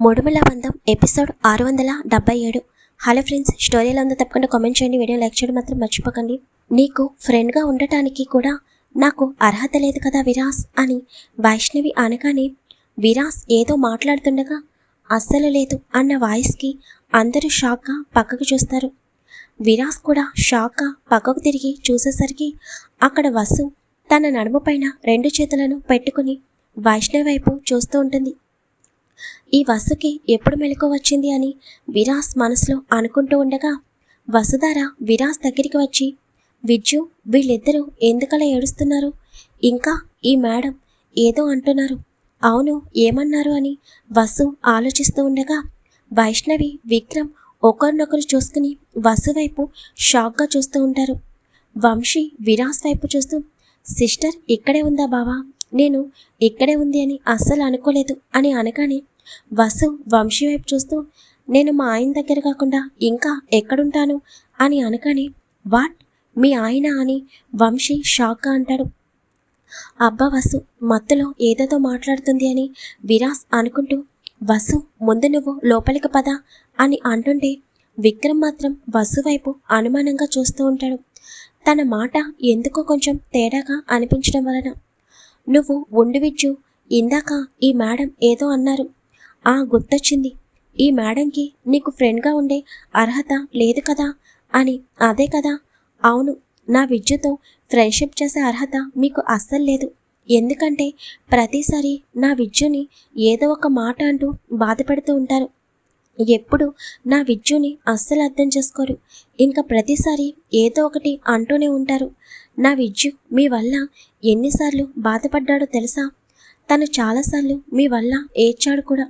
మూడుమల బంధం ఎపిసోడ్ ఆరు వందల డెబ్బై ఏడు హలో ఫ్రెండ్స్ స్టోరీలో ఉందో తప్పకుండా కామెంట్ చేయండి. వీడియో లైక్ చేయడం మాత్రం మర్చిపోకండి. నీకు ఫ్రెండ్గా ఉండటానికి కూడా నాకు అర్హత లేదు కదా విరాస్ అని వైష్ణవి అనగానే విరాస్ ఏదో మాట్లాడుతుండగా అస్సలు లేదు అన్న వాయిస్కి అందరూ షాక్గా పక్కకు చూస్తారు. విరాస్ కూడా షాక్గా పక్కకు తిరిగి చూసేసరికి అక్కడ వసు తన నడుము పైన రెండు చేతులను పెట్టుకుని వైష్ణవి వైపు చూస్తూ ఉంటుంది. ఈ వసుకి ఎప్పుడు మెలకు వచ్చింది అని విరాస్ మనసులో అనుకుంటూ ఉండగా వసుధార విరాస్ దగ్గరికి వచ్చి విజ్జు వీళ్ళిద్దరూ ఎందుకలా ఏడుస్తున్నారు? ఇంకా ఈ మేడం ఏదో అంటున్నారు. అవును ఏమన్నారు అని వసు ఆలోచిస్తూ ఉండగా వైష్ణవి విక్రమ్ ఒకరినొకరు చూసుకుని వసు వైపు షాక్గా చూస్తూ ఉంటారు. వంశీ విరాస్ వైపు చూస్తూ సిస్టర్ ఇక్కడే ఉందా బావా? నేను ఇక్కడే ఉంది అని అస్సలు అనుకోలేదు అని అనగానే వసు వంశీ వైపు చూస్తూ నేను మా ఆయన దగ్గర కాకుండా ఇంకా ఎక్కడుంటాను? అని అనగానే వాట్? మీ ఆయన అని వంశీ షాక్గా అంటాడు. అబ్బా వసు మత్తులో ఏదేదో మాట్లాడుతుంది అని విరాస్ అనుకుంటూ వసు ముందు నువ్వు లోపలికి పద అని అంటుంటే విక్రమ్ మాత్రం వసు వైపు అనుమానంగా చూస్తూ ఉంటాడు. తన మాట ఎందుకో కొంచెం తేడాగా అనిపించడం వలన నువ్వు ఉండి విచ్చు. ఇందాక ఈ మేడం ఏదో అన్నారు. ఆ గుర్తొచ్చింది. ఈ మేడంకి నీకు ఫ్రెండ్గా ఉండే అర్హత లేదు కదా? అని అదే కదా. అవును నా విద్యుతో ఫ్రెండ్షిప్ చేసే అర్హత మీకు అస్సలు లేదు. ఎందుకంటే ప్రతిసారి నా విద్యుని ఏదో ఒక మాట అంటూ బాధపడుతూ ఉంటారు. ఎప్పుడు నా విద్యుని అస్సలు అర్థం చేసుకోరు. ఇంకా ప్రతిసారి ఏదో ఒకటి అంటూనే ఉంటారు. నా విద్యు మీ వల్ల ఎన్నిసార్లు బాధపడ్డాడో తెలుసా? తను చాలాసార్లు మీ వల్ల ఏడ్చాడు కూడా.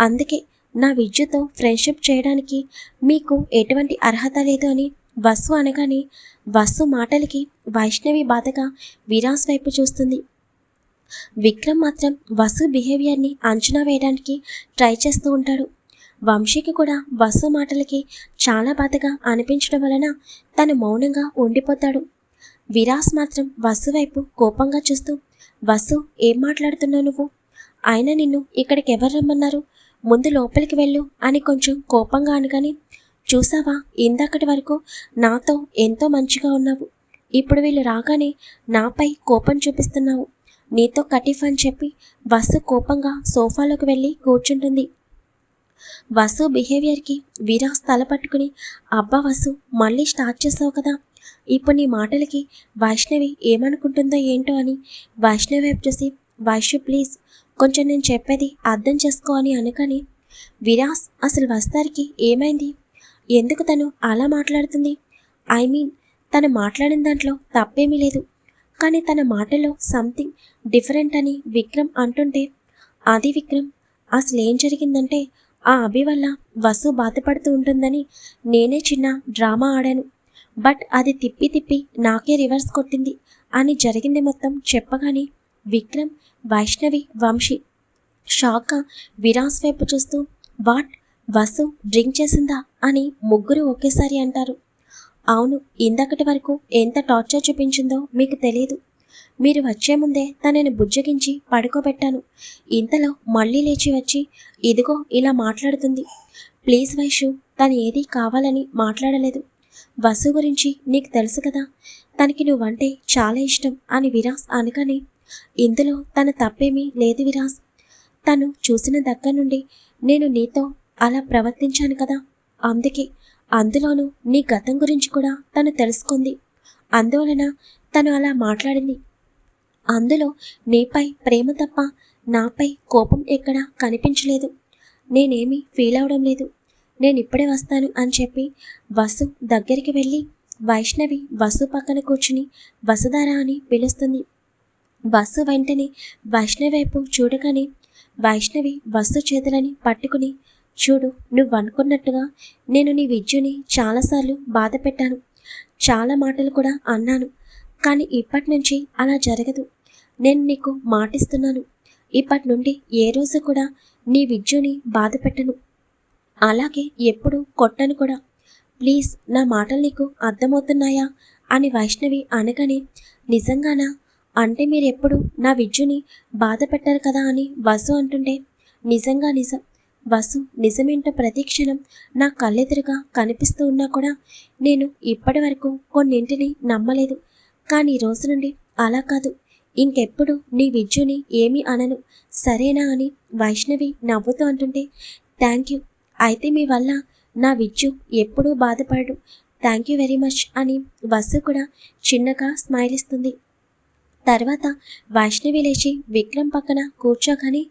అందుకే నా విద్యుతో ఫ్రెండ్షిప్ చేయడానికి మీకు ఎటువంటి అర్హత లేదు అని వసు అనగానే వసు మాటలకి వైష్ణవి బాధగా విరాస్ వైపు చూస్తుంది. విక్రమ్ మాత్రం వసు బిహేవియర్ని అంచనా వేయడానికి ట్రై చేస్తూ ఉంటాడు. వంశీకి కూడా వసు మాటలకి చాలా బాధగా అనిపించడం వలన తను మౌనంగా ఉండిపోతాడు. విరాస్ మాత్రం వసు వైపు కోపంగా చూస్తూ వసు ఏం మాట్లాడుతున్నావు నువ్వు? ఆయన నిన్ను ఇక్కడికి ఎవరు రమ్మన్నారు? ముందు లోపలికి వెళ్ళు అని కొంచెం కోపంగా అనగాని చూసావా ఇందాకటి వరకు నాతో ఎంతో మంచిగా ఉన్నావు. ఇప్పుడు వీళ్ళు రాగానే నాపై కోపం చూపిస్తున్నావు. నీతో కటిఫ్ అని చెప్పి వసు కోపంగా సోఫాలోకి వెళ్ళి కూర్చుంటుంది. వసు బిహేవియర్కి విరాస్ తల పట్టుకుని అబ్బా వసు మళ్ళీ స్టార్ట్ చేసావు కదా. ఇప్పుడు నీ మాటలకి వైష్ణవి ఏమనుకుంటుందో ఏంటో అని వైష్ణవి వైపు చూసి వైష్ణు ప్లీజ్ కొంచెం నేను చెప్పేది అర్థం చేసుకో అని అనుకని విరాస్ అసలు వస్తారికి ఏమైంది? ఎందుకు తను అలా మాట్లాడుతుంది? ఐ మీన్ తను మాట్లాడిన దాంట్లో తప్పేమీ లేదు. కానీ తన మాటలో సంథింగ్ డిఫరెంట్ అని విక్రమ్ అంటుంటే అది విక్రమ్ అసలు ఏం జరిగిందంటే ఆ అభి వల్ల వసు బాధపడుతూ ఉంటుందని నేనే చిన్న డ్రామా ఆడాను. బట్ అది తిప్పి తిప్పి నాకే రివర్స్ కొట్టింది అని జరిగింది మొత్తం చెప్పగానే విక్రమ్ వైష్ణవి వంశీ షాక్ విరాస్ వైపు చూస్తూ వాట్? వసు డ్రింక్ చేసిందా? అని ముగ్గురు ఒకేసారి అంటారు. అవును ఇందకటి వరకు ఎంత టార్చర్ చూపించిందో మీకు తెలియదు మీరు వచ్చే ముందే తనని బుజ్జగించి పడుకోబెట్టాను. ఇంతలో మళ్ళీ లేచి వచ్చి ఇదిగో ఇలా మాట్లాడుతుంది. ప్లీజ్ వైషు తను ఏది కావాలని మాట్లాడలేదు. వసు గురించి నీకు తెలుసు కదా? తనకి నువ్వంటే చాలా ఇష్టం అని విరాస్ అనగానే ఇందులో తన తప్పేమీ లేదు విరాస్. తను చూసిన దగ్గర నుండి నేను నీతో అలా ప్రవర్తించాను కదా? అందుకే అందులోనూ నీ గతం గురించి కూడా తను తెలుసుకుంది. అందువలన తను అలా మాట్లాడింది. అందులో నీపై ప్రేమ తప్ప నాపై కోపం ఎక్కడా కనిపించలేదు. నేనేమీ ఫీల్ అవడం లేదు. నేను ఇప్పుడే వస్తాను అని చెప్పి వసు దగ్గరికి వెళ్ళి వైష్ణవి వసు పక్కన కూర్చుని వసుధార అని పిలుస్తుంది. వసు వెంటనే వైష్ణవి వైపు చూడగానే వైష్ణవి వసు చేతులని పట్టుకుని చూడు నువ్వు అనుకున్నట్టుగా నేను నీ విద్యుని చాలాసార్లు బాధ పెట్టాను చాలా మాటలు కూడా అన్నాను. కానీ ఇప్పటి నుంచి అలా జరగదు. నేను నీకు మాటిస్తున్నాను. ఇప్పటి నుండి ఏ రోజు కూడా నీ విద్యుని బాధ పెట్టను అలాగే ఎప్పుడు కొట్టను కూడా. ప్లీజ్ నా మాటలు నీకు అర్థమవుతున్నాయా? అని వైష్ణవి అనగానే నిజంగానా? అంటే మీరెప్పుడు నా విద్యుని బాధ పెట్టారు కదా అని వసు అంటుంటే నిజంగా నిజం. వసు నిజమేంటో ప్రతిక్షణం నా కళ్ళెదురుగా కనిపిస్తూ ఉన్నా కూడా నేను ఇప్పటి వరకు కొన్నింటిని నమ్మలేదు. కానీ ఈ రోజు నుండి అలా కాదు. ఇంకెప్పుడు నీ విద్యుని ఏమీ అనను. సరేనా అని వైష్ణవి నవ్వుతూ అంటుంటే థ్యాంక్ యూ. అయితే మీ వల్ల నా విద్యు ఎప్పుడూ బాధపడడు. థ్యాంక్ యూ వెరీ మచ్ అని వసు కూడా చిన్నగా స్మైల్ ఇస్తుంది. తర్వాత వైష్ణవి లేచి విక్రమ్ పక్కన కూర్చోగానే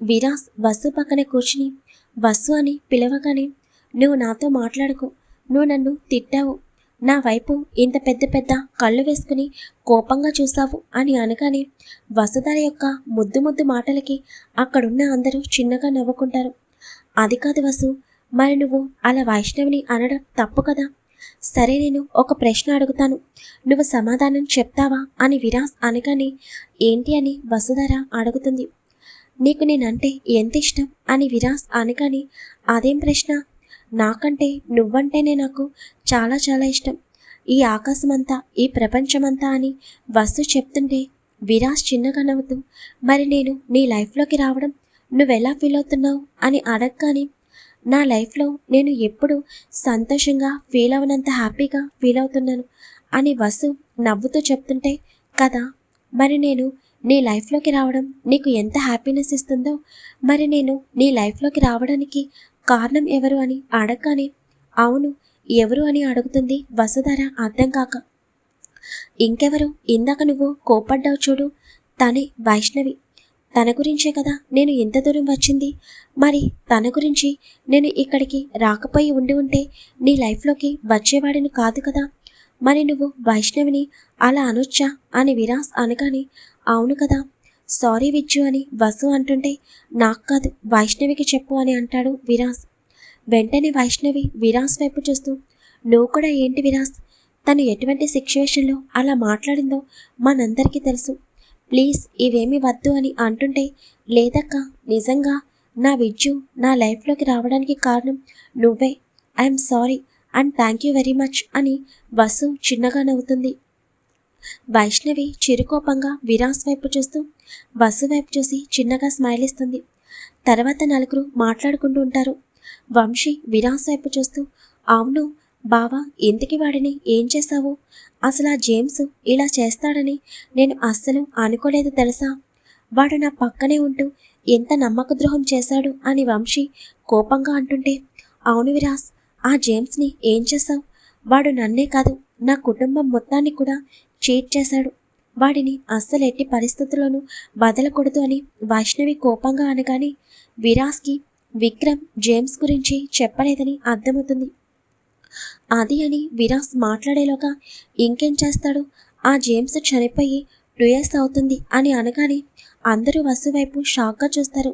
విరాస్ వసు పక్కన కూర్చుని వసు అని పిలవగానే నువ్వు నాతో మాట్లాడకు. నువ్వు నన్ను తిట్టావు. నా వైపు ఇంత పెద్ద పెద్ద కళ్ళు వేసుకుని కోపంగా చూసావు అని అనగానే వసుధర యొక్క ముద్దు ముద్దు మాటలకి అక్కడున్న అందరూ చిన్నగా నవ్వుకుంటారు. అది కాదు వసు మరి నువ్వు అలా వైష్ణవిని అనడం తప్పు కదా? సరే నేను ఒక ప్రశ్న అడుగుతాను. నువ్వు సమాధానం చెప్తావా అని విరాస్ అనగానే ఏంటి అని వసుధర అడుగుతుంది. నీకు నేనంటే ఎంత ఇష్టం అని విరాస్ అనగానే అదేం ప్రశ్న? నాకంటే నువ్వంటేనే నాకు చాలా చాలా ఇష్టం. ఈ ఆకాశమంతా ఈ ప్రపంచమంతా అని వస్తు చెప్తుంటే విరాస్ చిన్నగా నవ్వుతూ మరి నేను నీ లైఫ్లోకి రావడం నువ్వెలా ఫీల్ అవుతున్నావు అని అడగగానే నా లైఫ్లో నేను ఎప్పుడు సంతోషంగా ఫీల్ అవనంత హ్యాపీగా ఫీల్ అవుతున్నాను అని వసు నవ్వుతూ చెప్తుంటే కదా మరి నేను నీ లైఫ్లోకి రావడం నీకు ఎంత హ్యాపీనెస్ ఇస్తుందో మరి నేను నీ లైఫ్లోకి రావడానికి కారణం ఎవరు అని అడగగానే అవును ఎవరు అని అడుగుతుంది వసుధార అర్థం కాక. ఇంకెవరు? ఇందాక నువ్వు కోపడ్డావు చూడు తనే వైష్ణవి. తన గురించే కదా నేను ఇంత దూరం వచ్చింది? మరి తన గురించి నేను ఇక్కడికి రాకపోయి ఉండి ఉంటే నీ లైఫ్లోకి వచ్చేవాడిని కాదు కదా? మరి నువ్వు వైష్ణవిని అలా అనొచ్చా అని విరాస్ అనగానే అవును కదా. సారీ విజ్జు అని వసు అంటుంటే నాకు కాదు వైష్ణవికి చెప్పు అని అంటాడు విరాస్. వెంటనే వైష్ణవి విరాస్ వైపు చూస్తూ నువ్వు కూడా ఏంటి విరాస్? తను ఎటువంటి సిచ్యువేషన్లో అలా మాట్లాడిందో మనందరికీ తెలుసు. ప్లీజ్ ఇవేమి వద్దు అని అంటుంటే లేదక్క నిజంగా నా విద్యు నా లైఫ్లోకి రావడానికి కారణం నువ్వే. I'm sorry and thank you very much అని వసు చిన్నగా నవ్వుతుంది. వైష్ణవి చిరుకోపంగా విరాస్ వైపు చూస్తూ వసు వైపు చూసి చిన్నగా స్మైల్ ఇస్తుంది. తర్వాత నలుగురు మాట్లాడుకుంటూ ఉంటారు. వంశీ విరాస్ వైపు చూస్తూ అవును బావా ఇంతకి వాడిని ఏం చేశావు? అసలు ఆ జేమ్స్ ఇలా చేస్తాడని నేను అస్సలు అనుకోలేదు తెలుసా? వాడు నా పక్కనే ఉంటూ ఎంత నమ్మక ద్రోహం చేశాడు అని వంశీ కోపంగా అంటుంటే అవును విరాస్ ఆ జేమ్స్ని ఏం చేశావు? వాడు నన్నే కాదు నా కుటుంబం మొత్తాన్ని కూడా చీట్ చేశాడు. వాడిని అస్సలు ఎట్టి పరిస్థితుల్లోనూ వదలకూడదు అని వైష్ణవి కోపంగా అనగానే విరాస్కి విక్రమ్ జేమ్స్ గురించి చెప్పలేదని అర్థమవుతుంది. అది అని విరాస్ మాట్లాడేలోగా ఇంకేం చేస్తాడు? ఆ జేమ్స్ చనిపోయి టూ ఇయర్స్ అవుతుంది అని అనగానే అందరూ వసు వైపు షాక్గా చూస్తారు.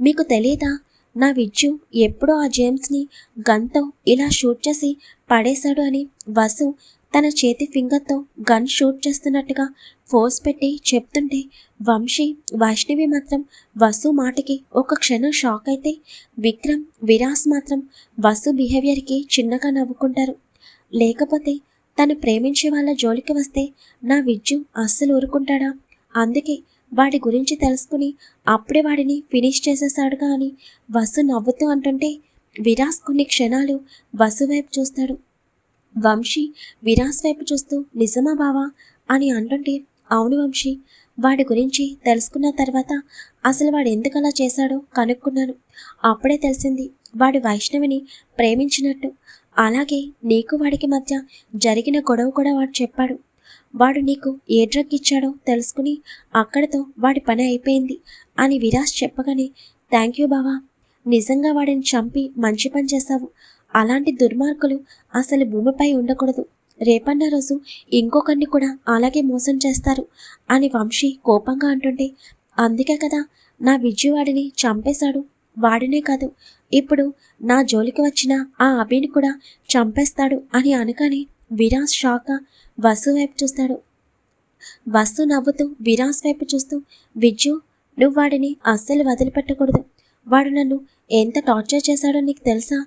మీకు తెలియదా నా విజ్జు ఎప్పుడో ఆ జేమ్స్ని గన్తో ఇలా షూట్ చేసి పడేశాడు అని వసు తన చేతి ఫింగర్తో గన్ షూట్ చేస్తున్నట్టుగా ఫోర్స్ పెట్టి చెప్తుంటే వంశీ వైష్ణవి మాత్రం వసు మాటకి ఒక క్షణం షాక్ అయితే విక్రమ్ విరాస్ మాత్రం వసు బిహేవియర్కి చిన్నగా నవ్వుకుంటారు. లేకపోతే తను ప్రేమించే వాళ్ళ జోలికి వస్తే నా విద్యు అస్సలు ఊరుకుంటాడా? అందుకే వాడి గురించి తెలుసుకుని అప్పుడే వాడిని ఫినిష్ చేసేసాడుగా అని వసు నవ్వుతూ అంటుంటే విరాస్ కొన్ని క్షణాలు వసు వైపు చూస్తాడు. వంశీ విరాస్ వైపు చూస్తూ నిజమా బావా? అని అంటుంటే అవును వంశీ. వాడి గురించి తెలుసుకున్న తర్వాత అసలు వాడు ఎందుకు అలా చేశాడో కనుక్కున్నాను. అప్పుడే తెలిసింది వాడు వైష్ణవిని ప్రేమించినట్టు. అలాగే నీకు వాడికి మధ్య జరిగిన గొడవ కూడా వాడు చెప్పాడు. వాడు నీకు ఏ డ్రగ్ ఇచ్చాడో తెలుసుకుని అక్కడితో వాడి పని అయిపోయింది అని విరాస్ చెప్పగానే థ్యాంక్ యూ బావా. నిజంగా వాడిని చంపి మంచి పని చేశావు. అలాంటి దుర్మార్గులు అసలు భూమిపై ఉండకూడదు. రేపన్న రోజు ఇంకొకరిని కూడా అలాగే మోసం చేస్తారు అని వంశీ కోపంగా అంటుంటే అందుకే కదా నా విజయవాడిని చంపేశాడు. వాడినే కాదు ఇప్పుడు నా జోలికి వచ్చిన ఆ అభిని కూడా చంపేస్తాడు అని అనగానే విరాస్ షాక్గా వసు వైపు చూస్తాడు. వసు నవ్వుతూ విరాస్ వైపు చూస్తూ విజ్జు నువ్వు వాడిని అస్సలు వదిలిపెట్టకూడదు. వాడు నన్ను ఎంత టార్చర్ చేశాడో నీకు తెలుసా?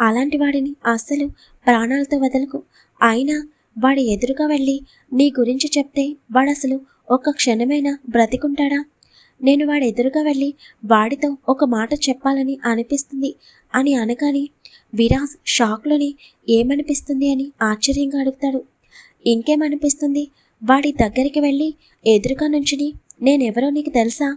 అలాంటి వాడిని అస్సలు ప్రాణాలతో వదలకు. అయినా వాడి ఎదురుగా వెళ్ళి నీ గురించి చెప్తే వాడసలు ఒక్క క్షణమైనా బ్రతికుంటాడా? నేను వాడి ఎదురుగా వెళ్ళి వాడితో ఒక మాట చెప్పాలని అనిపిస్తుంది అని అనగానే విరాజ్ షాక్లోని ఏమనిపిస్తుంది అని ఆశ్చర్యంగా అడుగుతాడు. ఇంకేమనిపిస్తుంది? వాడి దగ్గరికి వెళ్ళి ఎదురుగా నుంచుని నేనెవరో నీకు తెలుసా?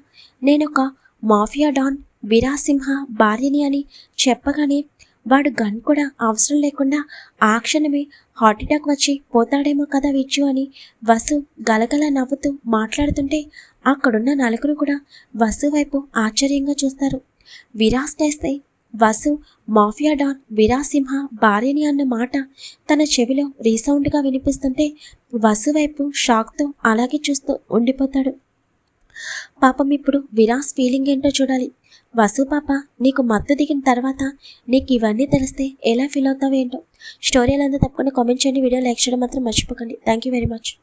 నేనొక మాఫియా డాన్ విరాజ్ సింహ భార్యని అని చెప్పగానే వాడు గన్ కూడా అవసరం లేకుండా ఆ క్షణమే హార్ట్ అటాక్ వచ్చి పోతాడేమో కదా విచ్చు అని వసు గలగల నవ్వుతూ మాట్లాడుతుంటే అక్కడున్న నలుగురు కూడా వసు వైపు ఆశ్చర్యంగా చూస్తారు. విరాస్ చేస్తే వసు మాఫియా డాన్ విరాసింహ భార్యని అన్న మాట తన చెవిలో రీసౌండ్గా వినిపిస్తుంటే వసు వైపు షాక్తో అలాగే చూస్తూ ఉండిపోతాడు. పాపం ఇప్పుడు విరాస్ ఫీలింగ్ ఏంటో చూడాలి. వసు పాప నీకు మత్తు దిగిన తర్వాత నీకు ఇవన్నీ తెలిస్తే ఎలా ఫీల్ అవుతావు ఏంటో ఉందో తప్పకుండా కామెంట్ చేయండి. వీడియో లైక్ చేయడం మాత్రం మర్చిపోకండి. Thank you very much